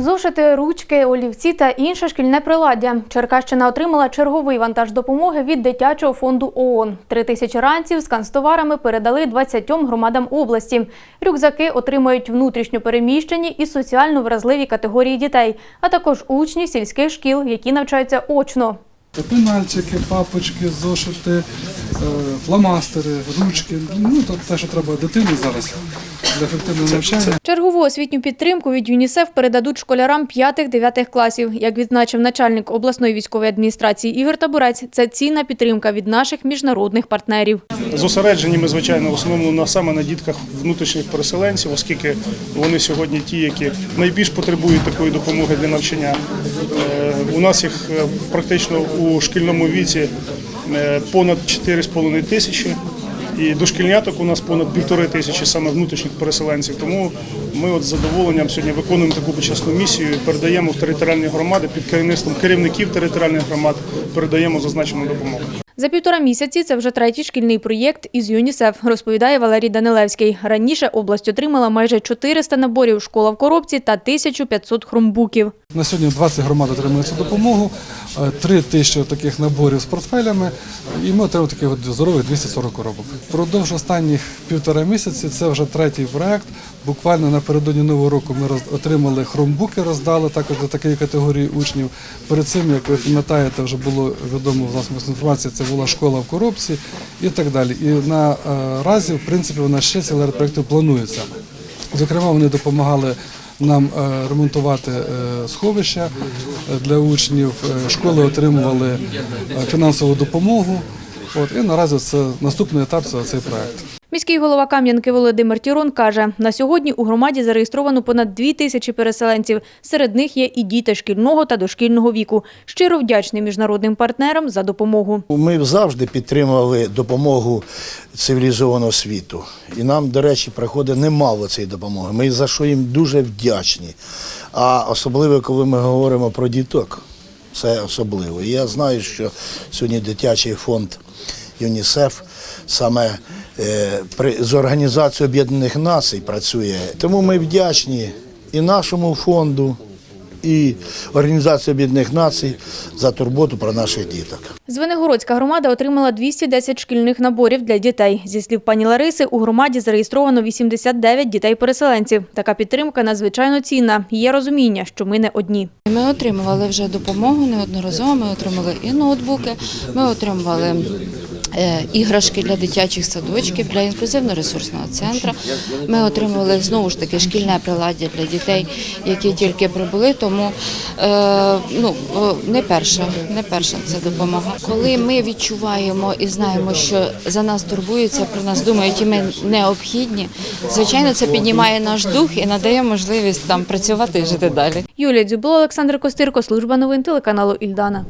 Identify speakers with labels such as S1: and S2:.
S1: Зошити, ручки, олівці та інше шкільне приладдя. Черкащина отримала черговий вантаж допомоги від дитячого фонду ООН. Три тисячі ранців з канцтоварами передали 20 громадам області. Рюкзаки отримають внутрішньо переміщені і соціально вразливі категорії дітей, а також учні сільських шкіл, які навчаються очно.
S2: Пенальчики, папочки, зошити, е, фломастери, ручки. Ну, то те, що треба дитині зараз для ефективного навчання.
S1: Чергову освітню підтримку від ЮНІСЕФ передадуть школярам 5-9 класів. Як відзначив начальник обласної військової адміністрації Ігор Табурець, це цінна підтримка від наших міжнародних партнерів.
S3: Зосереджені ми, звичайно, в основному на саме на дітках внутрішніх переселенців, оскільки вони сьогодні ті, які найбільш потребують такої допомоги для навчання. Е, У нас їх е, практично у шкільному віці е, понад 4,5 тисячі. І дошкільняток у нас понад півтори тисячі саме внутрішніх переселенців. Тому ми от з задоволенням сьогодні виконуємо таку почесну місію, і передаємо в територіальні громади під керівництвом керівників територіальних громад, передаємо зазначену допомогу.
S1: За півтора місяці це вже третій шкільний проєкт із ЮНІСЕФ, розповідає Валерій Данилевський. Раніше область отримала майже 400 наборів «Школа в коробці» та 1500 хромбуків.
S2: На сьогодні 20 громад отримують цю допомогу, 3 тисячі таких наборів з портфелями, і ми отримали таких от здорових 240 коробок. Продовж останніх півтора місяці це вже третій проект. Буквально напередодні нового року ми отримали хромбуки, роздали також для такої категорії учнів. Перед цим, як ви пам'ятаєте, вже було відомо засобах це була школа в коробці і так далі. І на е, в принципі, у нас ще цілий ряд проєктів планується. Зокрема, вони допомагали нам е, ремонтувати е, сховища для учнів. Школи отримували фінансову допомогу. От і наразі це наступний етап це цей проект.
S1: Міський голова Кам'янки Володимир Тірон каже, на сьогодні у громаді зареєстровано понад дві тисячі переселенців. Серед них є і діти шкільного та дошкільного віку. Щиро вдячний міжнародним партнерам за допомогу.
S4: Ми завжди підтримували допомогу цивілізованого світу. І нам, до речі, приходить немало цієї допомоги. Ми за що їм дуже вдячні. А особливо, коли ми говоримо про діток, це особливо. Я знаю, що сьогодні дитячий фонд ЮНІСЕФ саме е, при, з Організацією Об'єднаних Націй працює. Тому ми вдячні і нашому фонду, і Організації Об'єднаних Націй за турботу про наших діток.
S1: Звенигородська громада отримала 210 шкільних наборів для дітей. Зі слів пані Лариси, у громаді зареєстровано 89 дітей-переселенців. Така підтримка надзвичайно цінна. Є розуміння, що ми не одні.
S5: Ми отримували вже допомогу неодноразово. Ми отримали і ноутбуки, ми отримували іграшки для дитячих садочків, для інклюзивно-ресурсного центру. Ми отримували знову ж таки шкільне приладдя для дітей, які тільки прибули. Тому е, ну не перша, не перша це допомога. Коли ми відчуваємо і знаємо, що за нас турбуються, про нас думають, і ми необхідні. Звичайно, це піднімає наш дух і надає можливість там працювати і жити далі.
S1: Юлія Дзюбло, Олександр Костирко, служба новин телеканалу Ільдана.